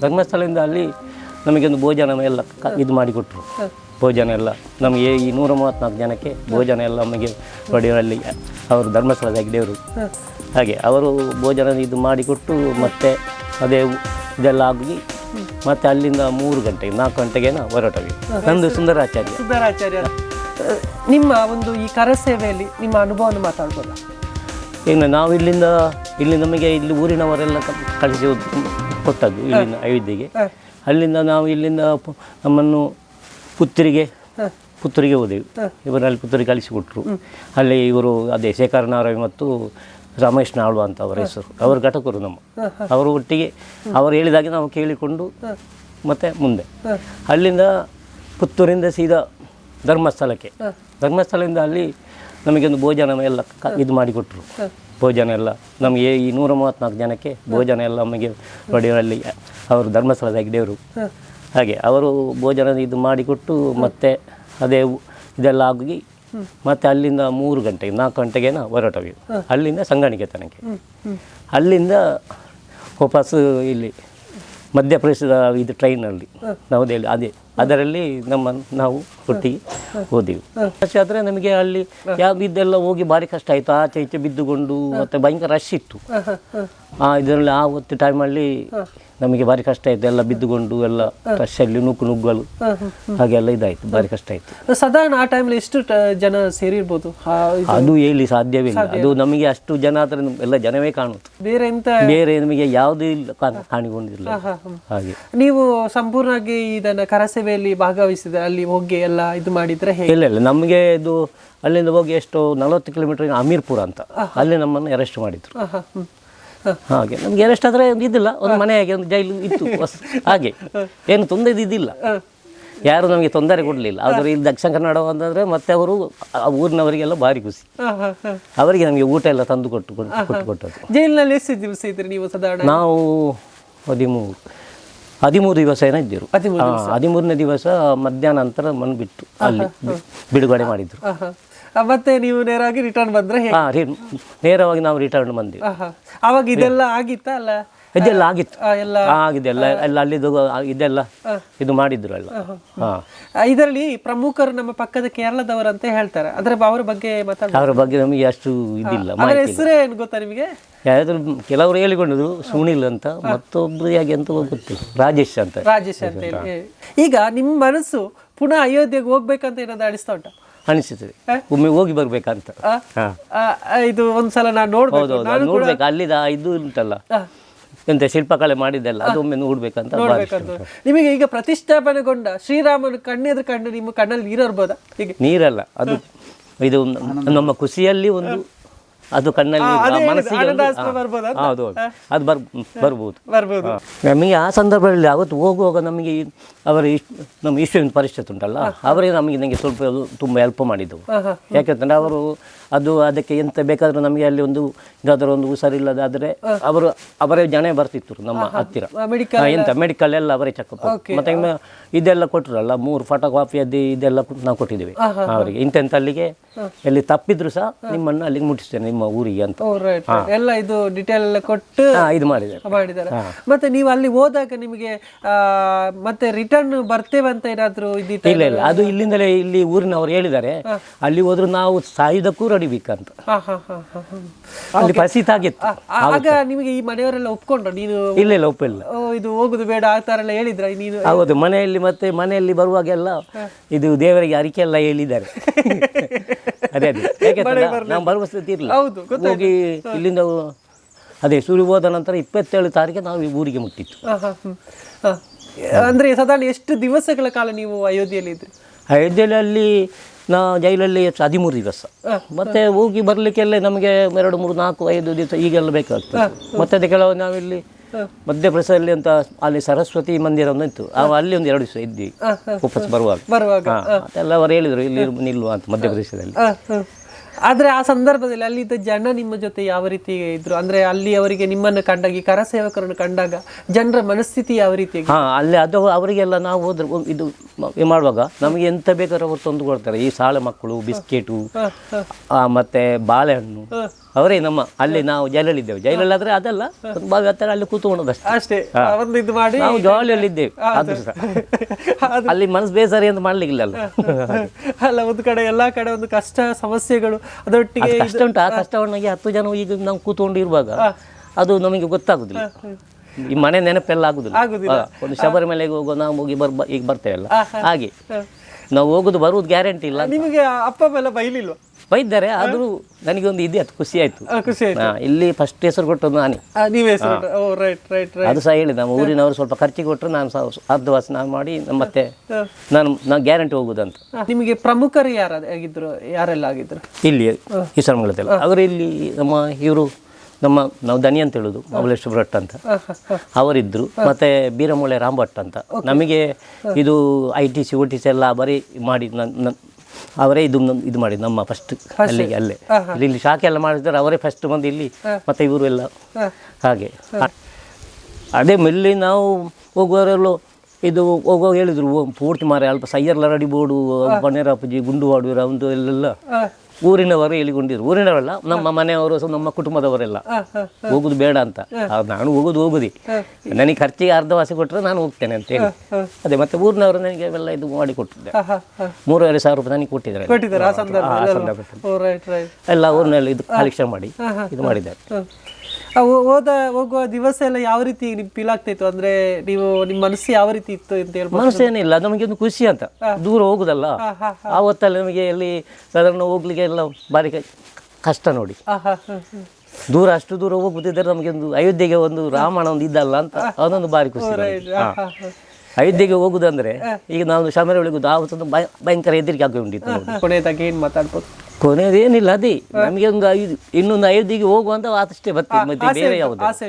ಧರ್ಮಸ್ಥಳದಿಂದ ಅಲ್ಲಿ ನಮಗೊಂದು ಭೋಜನ ಎಲ್ಲ ಕ- ಇದು ಮಾಡಿಕೊಟ್ರು ಭೋಜನ ಎಲ್ಲ. ನಮಗೆ ಈ ನೂರ ಮೂವತ್ತ್ನಾಲ್ಕು ಜನಕ್ಕೆ ಭೋಜನ ಎಲ್ಲ ನಮಗೆ ಪಡೆಯುವಲ್ಲಿ ಅವರು ಧರ್ಮಸ್ಥಳದ ಹೆಗ್ಡೆಯವರು. ಹಾಗೆ ಅವರು ಭೋಜನ ಇದು ಮಾಡಿಕೊಟ್ಟು ಮತ್ತೆ ಅದೇ ಇದೆಲ್ಲ ಆಗಿ ಮತ್ತೆ ಅಲ್ಲಿಂದ ಮೂರು ಗಂಟೆಗೆ ನಾಲ್ಕು ಗಂಟೆಗೇನ ಹೊರಟವಿ. ನಂದು ಸುಂದರಾಚಾರ್ಯ. ಸುಂದರಾಚಾರ್ಯ. ಅಹ್, ನಿಮ್ಮ ಒಂದು ಈ ಕರಸೇವೆಯಲ್ಲಿ ನಿಮ್ಮ ಅನುಭವವನ್ನು ಮಾತಾಡ್ಬೋದ? ಇನ್ನು ನಾವು ಇಲ್ಲಿಂದ ಇಲ್ಲಿ ನಮಗೆ ಇಲ್ಲಿ ಊರಿನವರೆಲ್ಲ ಕ- ಕಳಿಸಿ ಹೋದ್- ಕೊಟ್ಟದ್ದು ಇಲ್ಲಿಂದ ಅಯೋಧ್ಯೆಗೆ. ಅಲ್ಲಿಂದ ನಾವು ಇಲ್ಲಿಂದ ನಮ್ಮನ್ನು ಪುತ್ತೂರಿಗೆ ಪುತ್ತೂರಿಗೆ ಹೋದೆವು. ಇವರಲ್ಲಿ ಪುತ್ತೂರಿಗೆ ಕಳಿಸಿಕೊಟ್ರು. ಅಲ್ಲಿ ಇವರು ಅದೇ ಶೇಖರನಾರಾಯಣ ಮತ್ತು ರಮೇಶ್ ನಾಳ್ವ ಅಂತ ಅವರ ಹೆಸರು. ಅವರು ಘಟಕರು ನಮ್ಮ. ಅವರು ಒಟ್ಟಿಗೆ ಅವರು ಹೇಳಿದಾಗೆ ನಾವು ಕೇಳಿಕೊಂಡು ಮತ್ತೆ ಮುಂದೆ. ಅಲ್ಲಿಂದ ಪುತ್ತೂರಿಂದ ಸೀದಾ ಧರ್ಮಸ್ಥಳಕ್ಕೆ. ಧರ್ಮಸ್ಥಳದಿಂದ ಅಲ್ಲಿ ನಮಗೊಂದು ಭೋಜನ ಎಲ್ಲ ಕ- ಇದು ಮಾಡಿಕೊಟ್ರು. ಭೋಜನ ಎಲ್ಲ. ನಮಗೆ ಈ ನೂರ ಮೂವತ್ತ್ನಾಲ್ಕು ಜನಕ್ಕೆ ಭೋಜನ ಎಲ್ಲ ನಮಗೆ ಪಡೆಯುವಲ್ಲಿ ಅವರು ಧರ್ಮಸ್ಥಳದ ಹೆಗ್ಡೆಯವರು. ಹಾಗೆ ಅವರು ಭೋಜನ ಇದು ಮಾಡಿಕೊಟ್ಟು ಮತ್ತೆ ಅದೇ ಉ- ಇದೆಲ್ಲ ಆಗಿ ಮತ್ತೆ ಅಲ್ಲಿಂದ ಮೂರು ಗಂಟೆಗೆ ನಾಲ್ಕು ಗಂಟೆಗೇನ ಹೊರಟವಿ. ಅಲ್ಲಿಂದ ಸಂಗಣಿಕೆ ತನಕ. ಅಲ್ಲಿಂದ ವಾಪಸ್ ಇಲ್ಲಿ ಮಧ್ಯಪ್ರದೇಶದ ಇದು ಟ್ರೈನಲ್ಲಿ ನವದೆಹಲಿ ಅದೇ ಅದರಲ್ಲಿ ನಮ್ಮ ನಾವು ಒಟ್ಟಿಗೆ ಹೋದೆವು. ರಶ್ ಆದರೆ ನಮಗೆ ಅಲ್ಲಿ ಯಾವ ಬಿದ್ದೆಲ್ಲ ಹೋಗಿ ಭಾರಿ ಕಷ್ಟ ಆಯಿತು. ಆಚೆ ಈಚೆ ಬಿದ್ದುಕೊಂಡು ಮತ್ತು ಭಯಂಕರ ರಶ್ ಇತ್ತು. ಆ ಇದರಲ್ಲಿ ಆ ಹೊತ್ತು ಟೈಮಲ್ಲಿ ನಮಗೆ ಭಾರಿ ಕಷ್ಟ ಆಯಿತು. ಎಲ್ಲ ಬಿದ್ದುಕೊಂಡು ಎಲ್ಲ ರಶಲ್ಲಿ ನುಗ್ಗು ನುಗ್ಗಲು ಹಾಗೆಲ್ಲ ಇದಾಯಿತು. ಭಾರಿ ಕಷ್ಟ ಆಯಿತು. ಸಾಧಾರಣ ಆ ಟೈಮಲ್ಲಿ ಎಷ್ಟು ಜನ ಸೇರಿರ್ಬೋದು? ಅದು ಹೇಳಿ ಸಾಧ್ಯವಿಲ್ಲ ಅದು ನಮಗೆ ಅಷ್ಟು ಜನ ಆದರೆ ಎಲ್ಲ ಜನವೇ ಕಾಣುತ್ತೆ. ಬೇರೆ ಎಂತ? ಬೇರೆ ನಮಗೆ ಯಾವುದೂ ಇಲ್ಲ ಕಾಣ್- ಕಾಣಿಕೊಂಡಿಲ್ಲ. ಹಾಗೆ. ನೀವು ಸಂಪೂರ್ಣವಾಗಿ ಇದನ್ನ ಕರಸೇವೆಯಲ್ಲಿ ಭಾಗವಹಿಸಿದ ಅಲ್ಲಿ ಹೋಗಿ ಎಲ್ಲ ಇದು ಮಾಡಿದ್ರೆ ಹೇಗೆ? ಇಲ್ಲ ಇಲ್ಲ. ನಮಗೆ ಇದು ಅಲ್ಲಿಂದ ಹೋಗಿ ಎಷ್ಟು ನಲವತ್ತು ಕಿಲೋಮೀಟರ್ ಅಮೀರ್ಪುರ ಅಂತ. ಅಲ್ಲಿ ನಮ್ಮನ್ನು ಅರೆಸ್ಟ್ ಮಾಡಿದ್ರು. ಹಾಗೆ. ನಮ್ಗೆ ಅರೆಸ್ಟ್ ಆದರೆ ಒಂದು ಇದಿಲ್ಲ. ಒಂದು ಮನೆಯಾಗೆ ಒಂದು ಜೈಲು ಇತ್ತು. ಹಾಗೆ. ಏನು ತೊಂದರೆ ಇದಿಲ್ಲ. ಯಾರು ನಮಗೆ ತೊಂದರೆ ಕೊಡಲಿಲ್ಲ. ಆದರೆ ಇಲ್ಲಿ ದಕ್ಷಿಣ ಕನ್ನಡ ಅಂತಂದರೆ ಮತ್ತೆ ಅವರು ಆ ಊರಿನವರಿಗೆಲ್ಲ ಭಾರಿ ಖುಷಿ. ಅವರಿಗೆ ನಮಗೆ ಊಟ ಎಲ್ಲ ತಂದು ಕೊಟ್ಟು ಕೊಟ್ಟು ಕೊಟ್ಟು ಕೊಟ್ಟದ್ದು. ಜೈಲಿನಲ್ಲಿ ಎಷ್ಟು ದಿವಸ ಇದ್ರಿ ನೀವು ಸಾಧಾರಣ? ನಾವು ಹದಿಮೂರು. ಹದಿಮೂರು ದಿವಸ ಏನೋ ಇದ್ದರು. ಹದಿಮೂರನೇ ದಿವಸ ಮಧ್ಯಾಹ್ನ ನಂತರ ಮಣ್ಣು ಬಿಟ್ಟು ಅಲ್ಲಿ. ಬಿಡುಗಡೆ ಮಾಡಿದ್ರು. ಮತ್ತೆ ನೀವು ನೇರವಾಗಿ ರಿಟರ್ನ್ ಬಂದ್ರೆ ನೇರವಾಗಿ ನಾವು ರಿಟರ್ನ್ ಬಂದಿವಿ. ಅವಾಗ ಇದೆಲ್ಲ ಆಗಿತ್ತಾ ಅಲ್ಲ? ಇದೆಲ್ಲ ಆಗಿತ್ತು. ಆಗಿದೆ. ಎಲ್ಲ ಎಲ್ಲ ಅಲ್ಲಿದು ಇದೆಲ್ಲ ಇದು ಮಾಡಿದ್ರು ಎಲ್ಲ ಆ, ಇದರಲ್ಲಿ ಪ್ರಮುಖರು ನಮ್ಮ ಪಕ್ಕದ ಕೇರಳದವರು ಅಂತ ಹೇಳ್ತಾರೆ. ಅದ್ರ ಅವರ ಬಗ್ಗೆ ಮಾತಾಡ ಅವರ ಬಗ್ಗೆ ನಮಗೆ ಅಷ್ಟು ಇದಿಲ್ಲ ಹೆಸರು ಏನು ಗೊತ್ತಾ ನಿಮಗೆ? ಯಾರಾದ್ರೂ ಕೆಲವರು ಹೇಳಿಕೊಂಡಿದ್ರು ಸುನಿಲ್ ಅಂತ ಮತ್ತೊಬ್ರು ಹೇಗೆ ಅಂತ ಗೊತ್ತಿಲ್ಲ. ರಾಜೇಶ್ ಅಂತ. ರಾಜೇಶ್ ಅಂತ ಹೇಳಿ. ಈಗ ನಿಮ್ಮ ಮನಸ್ಸು ಪುನಃ ಅಯೋಧ್ಯೆಗೆ ಹೋಗ್ಬೇಕಂತ ಏನಾದ್ರು ಅನಿಸ್ತಾ ಉಂಟಾ? ಅನಿಸುತ್ತದೆ. ಒಮ್ಮೆ ಹೋಗಿ ಬರ್ಬೇಕಂತ. ಇದು ಒಂದ್ಸಲ ನಾನು ನೋಡ್ಬೋದು ನೋಡ್ಬೇಕು. ಅಲ್ಲಿದ ಇದು ಉಂಟಲ್ಲ. ಎಂತ ಶಿಲ್ಪಕಲೆ ಮಾಡಿದ್ದೆಲ್ಲ ಅದು ಒಮ್ಮೆ ನೋಡ್ಬೇಕಂತ ನಿಮಗೆ ಈಗ ಪ್ರತಿಷ್ಠಾಪನೆಗೊಂಡ ಶ್ರೀರಾಮನ ಕಣ್ಣೆದುರು ಕಂಡು ನಿಮ್ಮ ಕಣ್ಣಲ್ಲಿ ನೀರು ಬರ್ಬೋದಾ ಹೀಗೆ. ನೀರಲ್ಲ ಅದು ಇದು ನಮ್ಮ ಖುಷಿಯಲ್ಲಿ ಒಂದು ಅದು ಕಣ್ಣಲ್ಲಿ ಮನಸ್ಸಿಗೆ? ಹೌದು ಹೌದು. ಅದು ಬರ್ ಬರ್ಬೋದು. ಬರ್ಬೋದು ನಮಗೆ ಆ ಸಂದರ್ಭದಲ್ಲಿ ಅವತ್ತು ಹೋಗುವಾಗ ನಮಗೆ ಈ- ಅವರ ಇಷ್ಟು ನಮ್ಮ ಈಶ್ವರಿನ ಪರಿಸ್ಥಿತಿ ಉಂಟಲ್ಲ ಅವರೇ ನಮಗೆ ನನಗೆ ಸ್ವಲ್ಪ ತುಂಬ ಹೆಲ್ಪ್ ಮಾಡಿದ್ದು ಹಾ. ಅವರು ಅದು ಅದಕ್ಕೆ ಎಂತ ಬೇಕಾದರೂ ನಮಗೆ ಅಲ್ಲಿ ಒಂದು ಇದಾದರೂ ಒಂದು ಹುಷಾರಿಲ್ಲದಾದರೆ ಅವರು ಅವರೇ ಜನ ಬರ್ತಿತ್ತು ನಮ್ಮ ಹತ್ತಿರ. ಎಂತ ಮೆಡಿಕಲ್ ಎಲ್ಲ ಅವರೇ ಚೆಕ್ ಮತ್ತೆ ಇದೆಲ್ಲ ಕೊಟ್ಟರಲ್ಲ ಮೂರು ಫೋಟೋ ಕಾಪಿ ಅದು ಇದೆಲ್ಲ ನಾವು ಕೊಟ್ಟಿದ್ದೀವಿ ಅವರಿಗೆ. ಇಂತೆಂತ ಅಲ್ಲಿಗೆ ಎಲ್ಲಿ ತಪ್ಪಿದ್ರು ಸಹ ನಿಮ್ಮನ್ನು ಅಲ್ಲಿಗೆ ಮುಟ್ಟಿಸ್ತೇನೆ ನಿಮ್ಮ ಊರಿಗೆ ಅಂತ. ಎಲ್ಲ ಇದು ಡಿಟೇಲ್ ಎಲ್ಲ ಕೊಟ್ಟು ಇದು ಮಾಡಿದ್ದಾರೆ. ಮಾಡಿದ್ದಾರೆ. ಮತ್ತೆ ನೀವು ಅಲ್ಲಿ ಹೋದಾಗ ನಿಮಗೆ ಮತ್ತೆ ರಿಟರ್ನ್ ಬರ್ತೇವೆ ಅಂತ ಏನಾದ್ರು ಇದ್ದಿತ್ತು? ಇಲ್ಲ ಇಲ್ಲ. ಅದು ಇಲ್ಲಿಂದಲೇ ಇಲ್ಲಿ ಊರಿನವರು ಹೇಳಿದ್ದಾರೆ. ಅಲ್ಲಿ ಹೋದ್ರು ನಾವು ಸಾಯುವುದಕ್ಕೂ ರಡಿಬೇಕಂತ. ಅಲ್ಲಿ ಆ- ಆಗ ನಿಮಗೆ ಈ ಮನೆಯವರೆಲ್ಲ ಒಪ್ಕೊಂಡು ನೀನು ಇಲ್ಲ ಇಲ್ಲ ಒಪ್ಪಿಲ್ಲ. ಓ, ಇದು ಹೋಗುದು ಬೇಡ ಆ ತರ ಎಲ್ಲ ಹೇಳಿದ್ರ? ನೀನು ಹೌದು ಮನೆಯಲ್ಲಿ ಮತ್ತೆ ಮನೆಯಲ್ಲಿ ಬರುವಾಗೆಲ್ಲ ಇದು ದೇವರಿಗೆ ಅರಿಕೆ ಎಲ್ಲ ಹೇಳಿದ್ದಾರೆ. ಅದೇ ಅದೇ. ಯಾಕೆಂದ್ರೆ ನಾವು ಬರುವ ಸ್ಥಿತಿ ಹೌದು ಹೋಗಿ ಇಲ್ಲಿಂದ ಅದೇ ಸುರಿ ಹೋದ ನಂತರ ಇಪ್ಪತ್ತೇಳು ತಾರೀಕು ನಾವು ಈ ಊರಿಗೆ ಮುಟ್ಟಿತ್ತು. ಅಂದ್ರೆ ಸದಾ ಎಷ್ಟು ದಿವಸಗಳ ಕಾಲ ನೀವು ಅಯೋಧ್ಯೆಯಲ್ಲಿ ಇದ್ರಿ? ಅಯೋಧ್ಯೆಯಲ್ಲಿ ನಾ ಜೈಲಲ್ಲಿ ಎಷ್ಟು ಹದಿಮೂರು ದಿವಸ. ಮತ್ತೆ ಹೋಗಿ ಬರಲಿಕ್ಕೆಲ್ಲ ನಮಗೆ ಎರಡು ಮೂರು ನಾಲ್ಕು ಐದು ದಿವಸ ಈಗೆಲ್ಲ ಬೇಕಾಗ್ತದೆ. ಮತ್ತೆ ಅದಕ್ಕೆ ಕೆಲವು ನಾವಿಲ್ಲಿ ಮಧ್ಯಪ್ರದೇಶದಲ್ಲಿ ಅಂತ ಅಲ್ಲಿ ಸರಸ್ವತಿ ಮಂದಿರ ಒಂದು ಇತ್ತು ಅಲ್ಲಿ ಒಂದು ಎರಡು ದಿವಸ ಇದ್ವಿ. ವಾಪಸ್ ಬರುವಾಗ. ಅದೆಲ್ಲ ಅವರು ಹೇಳಿದರು ಇಲ್ಲಿ ನಿಲ್ಲುವ ಅಂತ ಮಧ್ಯಪ್ರದೇಶದಲ್ಲಿ. ಆದ್ರೆ ಆ ಸಂದರ್ಭದಲ್ಲಿ ಅಲ್ಲಿದ್ದ ಜನ ನಿಮ್ಮ ಜೊತೆ ಯಾವ ರೀತಿ ಇದ್ರು? ಅಂದ್ರೆ ಅಲ್ಲಿ ಅವರಿಗೆ ನಿಮ್ಮನ್ನು ಕಂಡಾಗ, ಈ ಕರಸೇವಕರನ್ನು ಕಂಡಾಗ, ಜನರ ಮನಸ್ಥಿತಿ ಯಾವ ರೀತಿ? ಹಾ, ಅಲ್ಲಿ ಅದು ಅವರಿಗೆಲ್ಲ ನಾವು ಇದು ಮಾಡುವಾಗ ನಮಗೆ ಎಂತ ಬೇಕಾದ್ರೂ ಅವರು ತಂದು ಕೊಡ್ತಾರೆ. ಈ ಸಾಳೆ ಮಕ್ಕಳು ಬಿಸ್ಕೆಟು ಆ, ಮತ್ತೆ ಬಾಳೆಹಣ್ಣು. ಅವರೇ ನಮ್ಮ ಅಲ್ಲಿ ನಾವು ಜೈಲಲ್ಲಿದ್ದೇವೆ. ಇದ್ದೇವೆ ಅದಲ್ಲ ಒಂದು ಬಾವಿ ಹತ್ತಿರ ಅಲ್ಲಿ ಕೂತ್ಕೊಳ್ಳೋದಷ್ಟೇ ಅಷ್ಟೇ. ಒಂದು ಇದು ಮಾಡಿ ನಾವು ಜಾಲಿಯಲ್ಲಿ ಇದ್ದೇವೆ ಅಲ್ಲಿ ಮನಸ್ಸು ಬೇಸರಿ ಅಂತ ಮಾಡ್ಲಿಕ್ಕಿಲ್ಲ ಅಲ್ಲ ಅಲ್ಲ ಒಂದು ಕಡೆ ಎಲ್ಲಾ ಕಡೆ ಒಂದು ಕಷ್ಟ ಸಮಸ್ಯೆಗಳು ಅದರೊಟ್ಟಿಗೆ ಅದು ಕಷ್ಟ ಉಂಟು. ಆ ಕಷ್ಟವನ್ನಾಗಿ ಹತ್ತು ಜನ ಈಗ ನಾವು ಕೂತ್ಕೊಂಡಿರುವಾಗ ಅದು ನಮಗೆ ಗೊತ್ತಾಗುದಿಲ್ಲ. ಈ ಮನೆ ನೆನಪೆಲ್ಲ ಆಗುದಿಲ್ಲ. ಆಗುದಿಲ್ಲ. ಒಂದು ಶಬರಿಮಲೆಗೆ ಹೋಗೋ ನಾವು ಹೋಗಿ ಬರ್ಬ ಈಗ ಬರ್ತೇವಲ್ಲ? ಹಾಗೆ. ನಾವು ಹೋಗುದು ಬರುವುದು ಗ್ಯಾರಂಟಿ ಇಲ್ಲ ನಿಮಗೆ ಅಪ್ಪ ಅಮ್ಮ ಎಲ್ಲ ಬೈಲಿಲ್ವಾ? ಬೈದ್ದಾರೆ ಆದರೂ ನನಗೆ ಒಂದು ಇದೆ ಅದು ಖುಷಿ ಆಯ್ತು. ಆ, ಖುಷಿ ಆಯ್ತು. ಹಾ, ಇಲ್ಲಿ ಫಸ್ಟ್ ಹೆಸರು ಕೊಟ್ಟದ್ದು ನಾನೇ. ಆ, ನೀವೇ ಹೆಸರು ಓ ರೈಟ್ ರೈಟ್ ರೈಟ್ ಅದು ಸಹ ಹೇಳಿದ ನಮ್ಮ ಊರಿನವರು ಸ್ವಲ್ಪ ಖರ್ಚಿ ಕೊಟ್ಟರು ನಾನು ಸಹ ಅರ್ಧ ವಾಸ ನಾನು ಮಾಡಿ ಮತ್ತೆ ನಾನು ನಾನು ಗ್ಯಾರಂಟಿ ಹೋಗುದಂತ. ನಿಮಗೆ ಪ್ರಮುಖರು ಯಾರು ಆಗಿದ್ರು ಯಾರೆಲ್ಲ ಆಗಿದ್ರು? ಇಲ್ಲಿ ಈಶ್ವರಮಂಗಲದಲ್ಲಿ ಅವರು ಇಲ್ಲಿ ನಮ್ಮ ಇವರು ನಮ್ಮ ನಾವು ದನಿ ಅಂತ ಹೇಳೋದು ಮಬಲೇಶ್ವರ ಭಟ್ ಅಂತ. ಅವರಿದ್ದರು ಮತ್ತೆ ಬೀರಮೂಳೆ ರಾಮಭಟ್ ಅಂತ. ನಮಗೆ ಇದು I T C O T C ಎಲ್ಲ ಬರೀ ಮಾಡಿ ಅವರೇ ಇದು ಇದು ಮಾಡಿ ನಮ್ಮ ಫಸ್ಟ್ ಅಲ್ಲಿಗೆ ಅಲ್ಲೇ. ಇಲ್ಲಿ ಶಾಖೆ ಎಲ್ಲ ಮಾಡಿದ್ರೆ ಅವರೇ ಫಸ್ಟ್ ಬಂದು ಇಲ್ಲಿ ಮತ್ತೆ ಇವರು ಎಲ್ಲ ಹಾಗೆ. ಅದೇ ಮೆಲ್ಲಿ ನಾವು ಹೋಗುವವರೆಲ್ಲೂ ಇದು ಹೋಗುವಾಗ ಹೇಳಿದ್ರು ಪೂರ್ತಿ ಮಾರೆ ಅಲ್ಪ ಸಯ್ಯರ್ಲ ಲರಡಿ ಬೋಡು ಗುಂಡು ಆಡುವ ಒಂದು ಎಲ್ಲೆಲ್ಲ. ಊರಿನವರು ಎಲ್ಲಿಗೊಂಡಿರು ಊರಿನವರಲ್ಲ ನಮ್ಮ ಮನೆಯವರು ನಮ್ಮ ಕುಟುಂಬದವರೆಲ್ಲ. ಹೋಗುದು ಬೇಡ ಅಂತ. ನಾನು ಹೋಗುದು ಹೋಗುದಿ. ನನಗೆ ಖರ್ಚಿಗೆ ಅರ್ಧ ವಾಸಿ ಕೊಟ್ಟರೆ ನಾನು ಹೋಗ್ತೇನೆ ಅಂತ ಹೇಳಿ. ಅದೇ ಮತ್ತೆ ಊರಿನವರು ನನಗೆ ಅವೆಲ್ಲ ಇದು ಮಾಡಿ ಕೊಟ್ಟಿದ್ದೆ ಮೂರುವರೆ ಸಾವಿರ ರೂಪಾಯಿ ನನಗೆ ಕೊಟ್ಟಿದ್ದಾರೆ. ಎಲ್ಲ ಊರಿನಲ್ಲಿ ಇದು ಕಲೆಕ್ಷನ್ ಮಾಡಿ ಇದು ಮಾಡಿದ್ದಾರೆ. ಹೋದ ಹೋಗುವ ದಿವಸ ಎಲ್ಲ ಯಾವ ರೀತಿ ನಿಮ್ ಫೀಲ್ ಆಗ್ತಿತ್ತು ಅಂದ್ರೆ ನೀವು ನಿಮ್ಮ ಮನಸ್ಸು ಯಾವ ರೀತಿ ಇತ್ತು ಅಂತ ಹೇಳಿ ಮನಸ್ಸು ಏನಿಲ್ಲ ನಮಗೆ ಒಂದು ಖುಷಿ ಅಂತ. ದೂರ ಹೋಗುದಲ್ಲ? ಆ ಹೊತ್ತಲ್ಲಿ ನಮಗೆ ಅಲ್ಲಿ ಸಾಧಾರಣ ಹೋಗ್ಲಿಕ್ಕೆ ಎಲ್ಲ ಭಾರಿ ಕ- ಕಷ್ಟ ನೋಡಿ. ದೂರ ಅಷ್ಟು ದೂರ ಹೋಗ್ಬಿಟ್ಟಿದ್ರೆ ನಮಗೆ ಒಂದು ಅಯೋಧ್ಯೆಗೆ ಒಂದು ರಾಮಾಯಣ ಒಂದು ಇದ್ದಲ್ಲ ಅಂತ. ಅದೊಂದು ಭಾರಿ ಖುಷಿ ನಮಗೆ. ಹಾ. ಅಯೋಧ್ಯೆಗೆ ಹೋಗುದಂದ್ರೆ ಈಗ ನಾವು ಶಮರ ಒಳಗುದು ಆ ಹೊತ್ತೊಂದು ಭಯ ಭಯಂಕರ ಹೆದರಿಕೆ ಆಗಿ ಉಂಟಿತ್ತು ಕೊನೆಯದಾಗಿ ಏನ್ ಮಾತಾಡ್ಬೋದು? ಕೊನೆಯದೇನಿಲ್ಲ ಅದೇ. ನಮಗೆ ಒಂದು ಐದು ಇನ್ನೊಂದು ಅಯೋಧ್ಯೆಗೆ ಹೋಗುವಂತ ಅಷ್ಟೇ ಬರ್ತೀವಿ ಮತ್ತೆ ಬೇರೆ ಯಾವುದು? ಆಸೆ